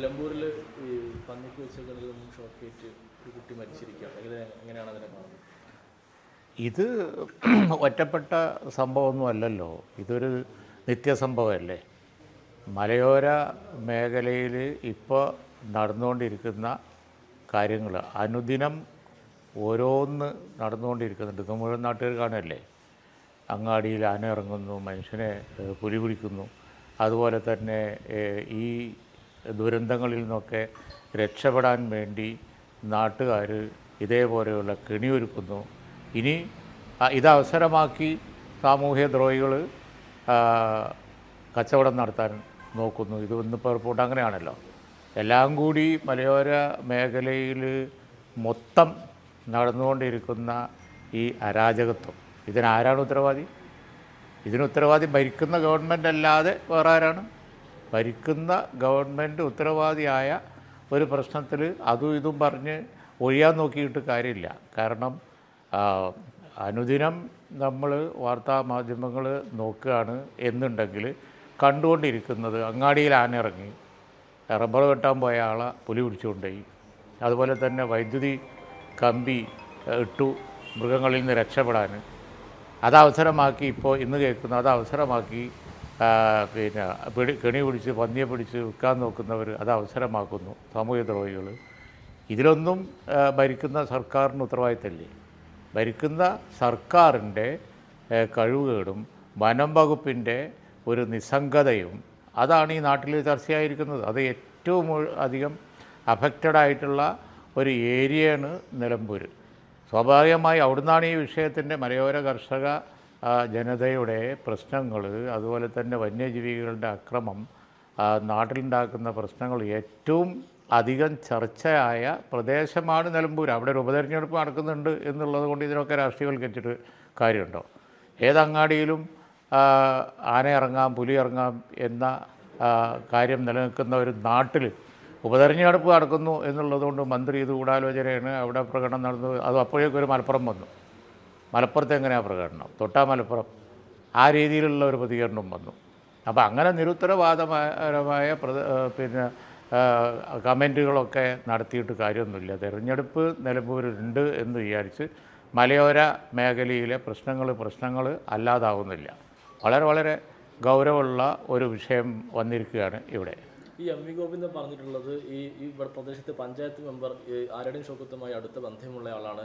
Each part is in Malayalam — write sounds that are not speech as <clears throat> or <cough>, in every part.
നിലമ്പൂരിൽ ഈ പന്നിക്ക് വെച്ച കിണറിൽ നിന്നും ഒരു കുട്ടി മരിച്ചിരിക്കുകയാണ് എങ്ങനെയാണ് അതിനെ കാണുന്നത്? ഇത് <clears throat> ഒറ്റപ്പെട്ട സംഭവമൊന്നും അല്ലല്ലോ. ഇതൊരു നിത്യസംഭവമല്ലേ മലയോര മേഖലയിൽ ഇപ്പോൾ നടന്നുകൊണ്ടിരിക്കുന്ന കാര്യങ്ങൾ അനുദിനം ഓരോന്ന് നടന്നുകൊണ്ടിരിക്കുന്നുണ്ട്. ഇത് മുഴുവൻ നാട്ടുകാർ കാണുമല്ലേ അങ്ങാടിയിൽ ആന ഇറങ്ങുന്നു മനുഷ്യനെ പുലി പിടിക്കുന്നു അതുപോലെ തന്നെ ഈ ദുരന്തങ്ങളിൽ നിന്നൊക്കെ രക്ഷപ്പെടാൻ വേണ്ടി നാട്ടുകാർ ഇതേപോലെയുള്ള കെണിയൊരുക്കുന്നു. ഇനി ഇത് അവസരമാക്കി സാമൂഹ്യ ദ്രോഹികൾ കച്ചവടം നടത്താൻ നോക്കുന്നു. ഇത് ഇന്നിപ്പോൾ റിപ്പോർട്ട് അങ്ങനെയാണല്ലോ. എല്ലാം കൂടി മലയോര മേഖലയിൽ മൊത്തം നടന്നുകൊണ്ടിരിക്കുന്ന ഈ അരാജകത്വം. ഇതിനാരാണ് ഉത്തരവാദി? ഇതിന് ഉത്തരവാദി ഭരിക്കുന്ന ഗവൺമെന്റ് അല്ലാതെ വേറെ ആരാണ്? ഭരിക്കുന്ന ഗവൺമെന്റ് ഉത്തരവാദിയായ ഒരു പ്രശ്നത്തിൽ അതും ഇതും പറഞ്ഞ് ഒഴിയാൻ നോക്കിയിട്ട് കാര്യമില്ല. കാരണം അനുദിനം നമ്മൾ വാർത്താ മാധ്യമങ്ങൾ നോക്കുകയാണ് എന്നുണ്ടെങ്കിൽ കണ്ടുകൊണ്ടിരിക്കുന്നത് അങ്ങാടിയിൽ ആനിറങ്ങി റബ്ബർ വെട്ടാൻ പോയ ആളെ പുലി പിടിച്ചുകൊണ്ടുപോയി. അതുപോലെ തന്നെ വൈദ്യുതി കമ്പി ഇട്ടു മൃഗങ്ങളിൽ നിന്ന് രക്ഷപ്പെടാൻ. അത് അവസരമാക്കി ഇപ്പോൾ ഇന്ന് കേൾക്കുന്നു അത് അവസരമാക്കി പിന്നെ പിടി കെണി പിടിച്ച് പന്നിയെ പിടിച്ച് വിൽക്കാൻ നോക്കുന്നവർ അത് അവസരമാക്കുന്നു സാമൂഹ്യ ദ്രോഹികൾ. ഇതിലൊന്നും ഭരിക്കുന്ന സർക്കാരിന് ഉത്തരവാദിത്തമില്ലേ? ഭരിക്കുന്ന സർക്കാരിന്റെ കഴിവുകേടും വനം വകുപ്പിന്റെ ഒരു നിസ്സംഗതയും അതാണ് ഈ നാട്ടിൽ ചർച്ചയായിരിക്കുന്നത്. അത് ഏറ്റവും അധികം അഫക്റ്റഡ് ആയിട്ടുള്ള ഒരു ഏരിയയാണ് നിലമ്പൂർ സ്വാഭാവികമായി അവിടുന്നാണ് ഈ വിഷയത്തിന്റെ മലയോര കർഷക ജനതയുടെ പ്രശ്നങ്ങൾ അതുപോലെ തന്നെ വന്യജീവികളുടെ അക്രമം നാട്ടിലുണ്ടാക്കുന്ന പ്രശ്നങ്ങൾ ഏറ്റവും അധികം ചർച്ചയായ പ്രദേശമാണ് നിലമ്പൂർ. അവിടെ ഒരു ഉപതെരഞ്ഞെടുപ്പ് നടക്കുന്നുണ്ട് എന്നുള്ളത് കൊണ്ട് ഇതിനൊക്കെ രാഷ്ട്രീയവൽക്കരിച്ചിട്ട് കാര്യമുണ്ടോ? ഏതങ്ങാടിയിലും ആന ഇറങ്ങാം പുലി ഇറങ്ങാം എന്ന കാര്യം നിലനിൽക്കുന്ന ഒരു നാട്ടിൽ ഉപതെരഞ്ഞെടുപ്പ് നടക്കുന്നു എന്നുള്ളതുകൊണ്ട് മന്ത്രി ഇത് ഗൂഢാലോചനയാണ് അവിടെ പ്രകടനം നടന്നു അത് അപ്പോഴേക്കൊരു മലപ്പുറം വന്നു. മലപ്പുറത്ത് എങ്ങനെയാണ് പ്രകടനം? തൊട്ടാ മലപ്പുറം. ആ രീതിയിലുള്ള ഒരു പ്രതികരണം വന്നു. അപ്പോൾ അങ്ങനെ നിരുത്തരവാദപരമായ പിന്നെ കമന്റുകളൊക്കെ നടത്തിയിട്ട് കാര്യമൊന്നുമില്ല. തെരഞ്ഞെടുപ്പ് നിലമ്പൂരുണ്ട് എന്ന് വിചാരിച്ച് മലയോര മേഖലയിലെ പ്രശ്നങ്ങൾ പ്രശ്നങ്ങൾ അല്ലാതാവുന്നില്ല. വളരെ വളരെ ഗൗരവമുള്ള ഒരു വിഷയം വന്നിരിക്കുകയാണ് ഇവിടെ. ഈ എം വി ഗോവിന്ദൻ പറഞ്ഞിട്ടുള്ളത് ഈ ഇവിടെ പ്രദേശത്തെ പഞ്ചായത്ത് മെമ്പർ ആരുടെയും ശോകത്തുമായി അടുത്ത ബന്ധമുള്ള ആളാണ്.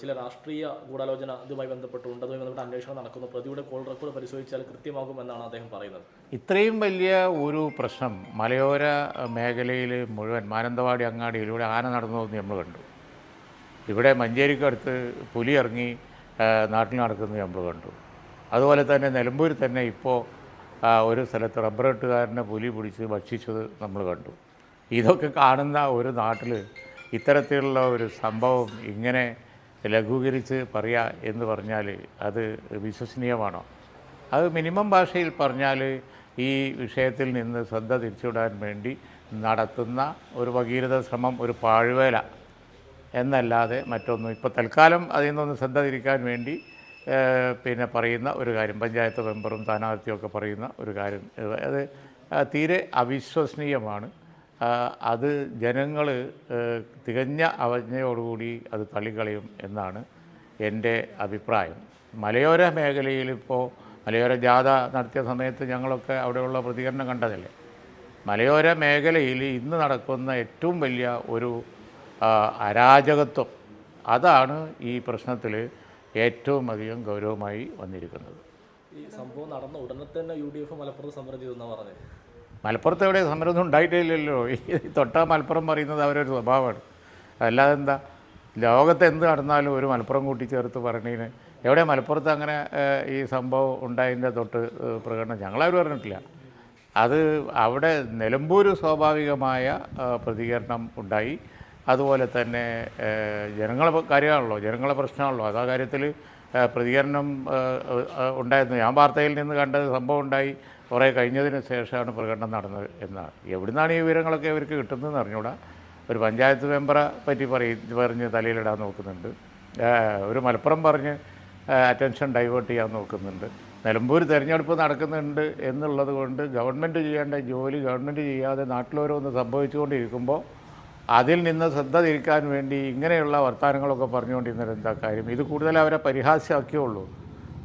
ചില രാഷ്ട്രീയ ഗൂഢാലോചന ഇതുമായി ബന്ധപ്പെട്ടുണ്ട് അതുമായി ബന്ധപ്പെട്ട് അന്വേഷണം നടക്കുന്നു. പ്രതിയുടെ കോൾ റെക്കോർഡ് പരിശോധിച്ചാൽ കൃത്യമാകുമെന്നാണ് അദ്ദേഹം പറയുന്നത്. ഇത്രയും വലിയ ഒരു പ്രശ്നം മലയോര മേഖലയിൽ മുഴുവൻ മാനന്തവാടി അങ്ങാടിയിലൂടെ ആന നടന്നതെന്ന് നമ്മൾ കണ്ടു. ഇവിടെ മഞ്ചേരിക്കടുത്ത് പുലി ഇറങ്ങി നാട്ടിൽ നടക്കുന്നത് നമ്മൾ കണ്ടു. അതുപോലെ തന്നെ നിലമ്പൂരിൽ തന്നെ ഇപ്പോൾ ഒരു സ്ഥലത്ത് റബ്ബർ വെട്ടുകാരനെ പുലി പിടിച്ച് ഭക്ഷിച്ചത് നമ്മൾ കണ്ടു. ഇതൊക്കെ കാണുന്ന ഒരു നാട്ടിൽ ഇത്തരത്തിലുള്ള ഒരു സംഭവം ഇങ്ങനെ ലഘൂകരിച്ച് പറയുക എന്ന് പറഞ്ഞാൽ അത് വിശ്വസനീയമാണോ? അത് മിനിമം ഭാഷയിൽ പറഞ്ഞാൽ ഈ വിഷയത്തിൽ നിന്ന് ശ്രദ്ധ തിരിച്ചുവിടാൻ വേണ്ടി നടത്തുന്ന ഒരു ഭഗീരഥ ശ്രമം ഒരു പാഴ്വേല എന്നല്ലാതെ മറ്റൊന്നും. ഇപ്പോൾ തൽക്കാലം അതിൽ നിന്നൊന്ന് ശ്രദ്ധ തിരിക്കാൻ വേണ്ടി പിന്നെ പറയുന്ന ഒരു കാര്യം പഞ്ചായത്ത് മെമ്പറും സ്ഥാനാർത്ഥിയൊക്കെ പറയുന്ന ഒരു കാര്യം. അത് തീരെ അവിശ്വസനീയമാണ്. അത് ജനങ്ങൾ തികഞ്ഞ അവജ്ഞയോടുകൂടി അത് തള്ളിക്കളയും എന്നാണ് എന്റെ അഭിപ്രായം. മലയോര മേഖലയിൽ ഇപ്പോൾ മലയോര ജാഥ നടത്തിയ സമയത്ത് ഞങ്ങളൊക്കെ അവിടെയുള്ള പ്രതികരണം കണ്ടതല്ലേ? മലയോര മേഖലയിൽ ഇന്ന് നടക്കുന്ന ഏറ്റവും വലിയ ഒരു അരാജകത്വം അതാണ് ഈ പ്രശ്നത്തിൽ ഏറ്റവും അധികം ഗൗരവമായി വന്നിരിക്കുന്നത്. ഈ സംഭവം നടന്ന ഉടനെ തന്നെ യു ഡി എഫ് മലപ്പുറത്ത് സമരം ചെയ്തെന്നാണ് പറഞ്ഞത് മലപ്പുറത്ത് എവിടെ സമരമൊന്നും ഉണ്ടായിട്ടില്ലല്ലോ. ഈ തൊട്ടാ മലപ്പുറം പറയുന്നത് അവരൊരു സ്വഭാവമാണ്. അല്ലാതെ എന്താ ലോകത്ത് എന്ത് നടന്നാലും ഒരു മലപ്പുറം കൂട്ടിച്ചേർത്ത് പറഞ്ഞതിന് എവിടെ മലപ്പുറത്ത് അങ്ങനെ ഈ സംഭവം ഉണ്ടായതിന്റെ തൊട്ട് പ്രകടനം ഞങ്ങളാരും പറഞ്ഞിട്ടില്ല അത് അവിടെ നിലമ്പൂർ സ്വാഭാവികമായ പ്രതികരണം ഉണ്ടായി. അതുപോലെ തന്നെ ജനങ്ങളെ കാര്യമാണല്ലോ ജനങ്ങളെ പ്രശ്നമാണല്ലോ. അത് കാര്യത്തിൽ പ്രതികരണം ഉണ്ടായിരുന്നു. ഞാൻ വാർത്തയിൽ നിന്ന് കണ്ടത് സംഭവം ഉണ്ടായി. കുറേ കഴിഞ്ഞതിന് ശേഷമാണ് പ്രകടനം നടന്നത് എന്നാണ്. എവിടുന്നാണ് ഈ വിവരങ്ങളൊക്കെ ഇവർക്ക് കിട്ടുന്നതെന്ന് അറിഞ്ഞൂടാ. ഒരു പഞ്ചായത്ത് മെമ്പറെ പറ്റി പറയും പറഞ്ഞ് തലയിലിടാൻ നോക്കുന്നുണ്ട്. ഒരു മലപ്പുറം പറഞ്ഞ് അറ്റൻഷൻ ഡൈവേർട്ട് ചെയ്യാൻ നോക്കുന്നുണ്ട്. നിലമ്പൂർ തിരഞ്ഞെടുപ്പ് നടക്കുന്നുണ്ട് എന്നുള്ളത് കൊണ്ട് ഗവൺമെന്റ് ചെയ്യേണ്ട ജോലി ഗവൺമെന്റ് ചെയ്യാതെ നാട്ടിലോരോന്ന് സംഭവിച്ചുകൊണ്ടിരിക്കുമ്പോൾ അതിൽ നിന്ന് ശ്രദ്ധ തിരിക്കാൻ വേണ്ടി ഇങ്ങനെയുള്ള വർത്തമാനങ്ങളൊക്കെ പറഞ്ഞുകൊണ്ടിരുന്നത് എന്താ കാര്യം? ഇത് കൂടുതൽ അവരെ പരിഹാസ്യമാക്കിയുള്ളൂ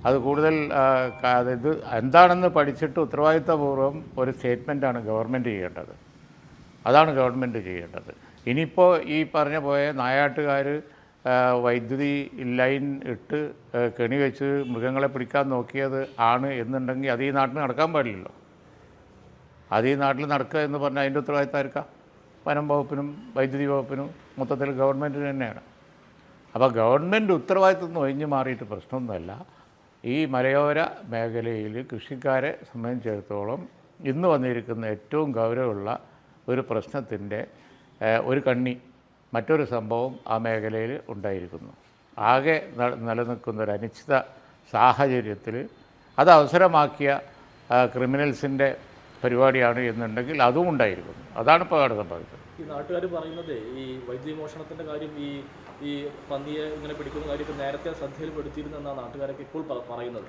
അത് കൂടുതൽ അതായത് എന്താണെന്ന് പഠിച്ചിട്ട് ഉത്തരവാദിത്തപൂർവം ഒരു സ്റ്റേറ്റ്മെന്റാണ് ഗവൺമെന്റ് ചെയ്യേണ്ടത്. അതാണ് ഗവൺമെന്റ് ചെയ്യേണ്ടത്. ഇനിയിപ്പോൾ ഈ പറഞ്ഞ പോയ നായാട്ടുകാർ വൈദ്യുതി ലൈൻ ഇട്ട് കെണി വെച്ച് മൃഗങ്ങളെ പിടിക്കാൻ നോക്കിയത് ആണ് എന്നുണ്ടെങ്കിൽ അത് ഈ നാട്ടിൽ നടക്കാൻ പാടില്ലല്ലോ. അത് ഈ നാട്ടിൽ നടക്കുക എന്ന് പറഞ്ഞാൽ അതിന്റെ ഉത്തരവാദിത്തമായിരിക്കാം വനം വകുപ്പിനും വൈദ്യുതി വകുപ്പിനും മൊത്തത്തിൽ ഗവൺമെന്റിന് തന്നെയാണ്. അപ്പോൾ ഗവൺമെന്റ് ഉത്തരവാദിത്തം ഒഴിഞ്ഞു മാറിയിട്ട് പ്രശ്നമൊന്നുമല്ല. ഈ മലയോര മേഖലയിൽ കൃഷിക്കാരെ സംബന്ധിച്ചിടത്തോളം ഇന്ന് വന്നിരിക്കുന്ന ഏറ്റവും ഗൗരവമുള്ള ഒരു പ്രശ്നത്തിന്റെ ഒരു കണ്ണി മറ്റൊരു സംഭവം ആ മേഖലയിൽ ഉണ്ടായിരിക്കുന്നു. ആകെ നിലനിൽക്കുന്ന ഒരു അനിശ്ചിത സാഹചര്യത്തിൽ അത് അവസരമാക്കിയ ക്രിമിനൽസിന്റെ പരിപാടിയാണ് എന്നുണ്ടെങ്കിൽ അതും ഉണ്ടായിരിക്കുന്നു. അതാണ് ഇപ്പോൾ അവിടെ സംഭവിച്ചത് ഈ നാട്ടുകാർ പറയുന്നത് ഈ വൈദ്യുതി മോഷണത്തിന്റെ കാര്യം ഈ ഈ പന്നിയെ ഇങ്ങനെ പിടിക്കുന്ന കാര്യമൊക്കെ നേരത്തെ ശ്രദ്ധയിൽപ്പെടുത്തിയിരുന്നെന്നാണ് നാട്ടുകാരൊക്കെ ഇപ്പോൾ പറയുന്നത്.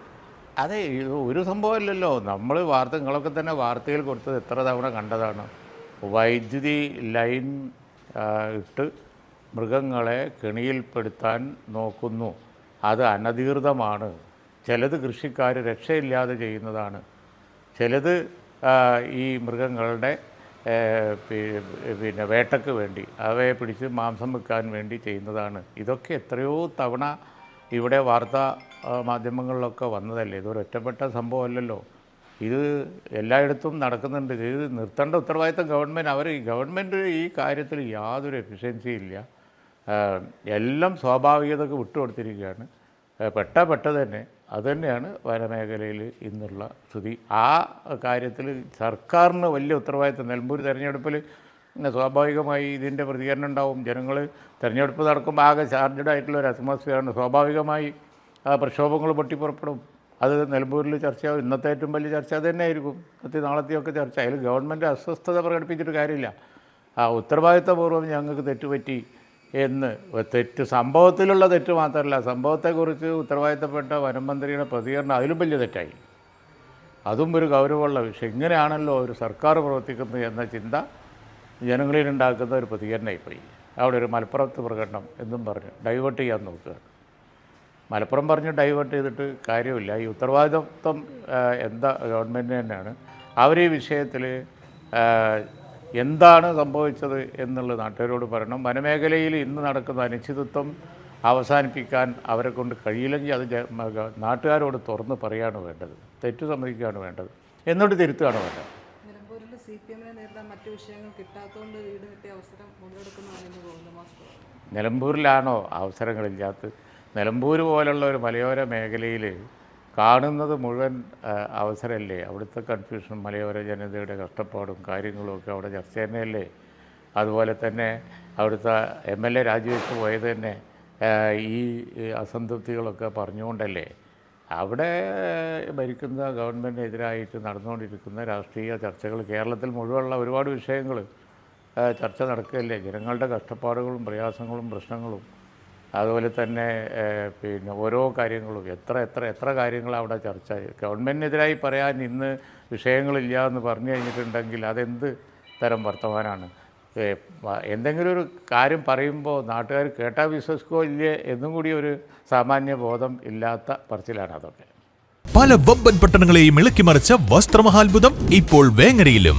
അതെ ഒരു സംഭവമല്ലല്ലോ നമ്മൾ വാർത്ത നിങ്ങളൊക്കെ തന്നെ വാർത്തയിൽ കൊടുത്തത് എത്ര തവണ കണ്ടതാണ്. വൈദ്യുതി ലൈൻ ഇട്ട് മൃഗങ്ങളെ കെണിയിൽപ്പെടുത്താൻ നോക്കുന്നു. അത് അനധികൃതമാണ്. ചിലത് കൃഷിക്കാർ രക്ഷയില്ലാതെ ചെയ്യുന്നതാണ്. ചിലത് ഈ മൃഗങ്ങളുടെ പിന്നെ വേട്ടയ്ക്ക് വേണ്ടി അവയെ പിടിച്ച് മാംസം വെക്കാൻ വേണ്ടി ചെയ്യുന്നതാണ്. ഇതൊക്കെ എത്രയോ തവണ ഇവിടെ വാർത്താ മാധ്യമങ്ങളിലൊക്കെ വന്നതല്ലേ? ഇതൊരു ഒറ്റപ്പെട്ട സംഭവമല്ലല്ലോ. ഇത് എല്ലായിടത്തും നടക്കുന്നുണ്ട്. ഇത് നിർത്തേണ്ട ഉത്തരവാദിത്തം ഗവൺമെന്റ് അവർ ഗവൺമെന്റ് ഈ കാര്യത്തിൽ യാതൊരു എഫിഷ്യൻസി ഇല്ല. എല്ലാം സ്വാഭാവികതയ്ക്ക് വിട്ടുകൊടുത്തിരിക്കുകയാണ്. പെട്ട പെട്ട തന്നെ അതുതന്നെയാണ് വനമേഖലയിൽ ഇന്നുള്ള സ്ഥിതി. ആ കാര്യത്തിൽ സർക്കാരിന് വലിയ ഉത്തരവാദിത്തം. നെൽമ്പൂർ തിരഞ്ഞെടുപ്പിൽ സ്വാഭാവികമായി ഇതിന്റെ പ്രതികരണം ഉണ്ടാവും. ജനങ്ങൾ തിരഞ്ഞെടുപ്പ് നടക്കുമ്പോൾ ആകെ ചാർജഡ് ആയിട്ടുള്ള ഒരു അറ്റ്മോസ്ഫിയറാണ് സ്വാഭാവികമായി ആ പ്രക്ഷോഭങ്ങൾ പൊട്ടിപ്പുറപ്പെടും. അത് നിലമ്പൂരിൽ ചർച്ചയാവും ഇന്നത്തെ ഏറ്റവും വലിയ ചർച്ച അത് തന്നെയായിരിക്കും. ഇന്നത്തെ നാളത്തെയൊക്കെ ചർച്ച. അതിൽ ഗവൺമെന്റ് അസ്വസ്ഥത പ്രകടിപ്പിച്ചിട്ട് കാര്യമില്ല. ആ ഉത്തരവാദിത്തപൂർവം ഞങ്ങൾക്ക് തെറ്റുപറ്റി എന്ന്. തെറ്റ് സംഭവത്തിലുള്ള തെറ്റ് മാത്രമല്ല സംഭവത്തെക്കുറിച്ച് ഉത്തരവാദിത്തപ്പെട്ട വനം മന്ത്രിയുടെ പ്രതികരണം അതിലും വലിയ തെറ്റായി. അതും ഒരു ഗൗരവമുള്ള വിഷയം. ഇങ്ങനെയാണല്ലോ ഒരു സർക്കാർ പ്രവർത്തിക്കുന്നത് എന്ന ചിന്ത ജനങ്ങളിൽ ഉണ്ടാക്കുന്ന ഒരു പ്രതികരണമായി പ്രതികരണമായിപ്പോയി. അവിടെ ഒരു മലപ്പുറത്ത് പ്രകടനം എന്നും പറഞ്ഞു. ഡൈവേർട്ട് ചെയ്യാൻ നോക്കുക. മലപ്പുറം പറഞ്ഞ് ഡൈവേർട്ട് ചെയ്തിട്ട് കാര്യമില്ല. ഈ ഉത്തരവാദിത്വം എന്താ ഗവൺമെന്റ് തന്നെയാണ്. അവർ ഈ വിഷയത്തിൽ എന്താണ് സംഭവിച്ചത് എന്നുള്ളത് നാട്ടുകാരോട് പറയണം. വനമേഖലയിൽ ഇന്ന് നടക്കുന്ന അനിശ്ചിതത്വം അവസാനിപ്പിക്കാൻ അവരെ കൊണ്ട് കഴിയില്ലെങ്കിൽ അത് നാട്ടുകാരോട് തുറന്ന് പറയുകയാണ് വേണ്ടത്. തെറ്റു സമ്മതിക്കുകയാണ് വേണ്ടത്. എന്നിട്ട് തിരുത്തുകയാണ് വേണ്ടത്. നിലമ്പൂരിലാണോ അവസരങ്ങളില്ലാത്തത്? നിലമ്പൂർ പോലുള്ള ഒരു മലയോര മേഖലയിൽ കാണുന്നത് മുഴുവൻ അവസരമല്ലേ? അവിടുത്തെ കൺഫ്യൂഷൻ മലയോര ജനതയുടെ കഷ്ടപ്പാടും കാര്യങ്ങളും ഒക്കെ അവിടെ ചർച്ച തന്നെയല്ലേ? അതുപോലെ തന്നെ അവിടുത്തെ എം എൽ എ രാജിവെച്ച് പോയത് തന്നെ ഈ അസംതൃപ്തികളൊക്കെ പറഞ്ഞുകൊണ്ടല്ലേ? അവിടെ ഭരിക്കുന്ന ഗവൺമെന്റിനെതിരായിട്ട് നടന്നുകൊണ്ടിരിക്കുന്ന രാഷ്ട്രീയ ചർച്ചകൾ കേരളത്തിൽ മുഴുവനുള്ള ഒരുപാട് വിഷയങ്ങൾ ചർച്ച നടക്കുകയല്ലേ? ജനങ്ങളുടെ കഷ്ടപ്പാടുകളും പ്രയാസങ്ങളും പ്രശ്നങ്ങളും. അതുപോലെ തന്നെ പിന്നെ ഓരോ കാര്യങ്ങളും എത്ര എത്ര എത്ര കാര്യങ്ങൾ അവിടെ ചർച്ച. ഗവൺമെന്റിനെതിരായി പറയാൻ ഇന്ന് വിഷയങ്ങളില്ല എന്ന് പറഞ്ഞു കഴിഞ്ഞിട്ടുണ്ടെങ്കിൽ അതെന്ത് തരം വർത്തമാനമാണ് എന്തെങ്കിലും ഒരു കാര്യം പറയുമ്പോൾ നാട്ടുകാർ കേട്ടാൽ വിശ്വസിക്കോ ഇല്ലേ എന്നും കൂടി ഒരു സാമാന്യ ബോധം ഇല്ലാത്ത പറച്ചിലാണ് അതൊക്കെ. പല വമ്പൻ പട്ടണങ്ങളെയും ഇളക്കിമറിച്ച വസ്ത്രമഹാത്ഭുതം ഇപ്പോൾ വേങ്ങരയിലും.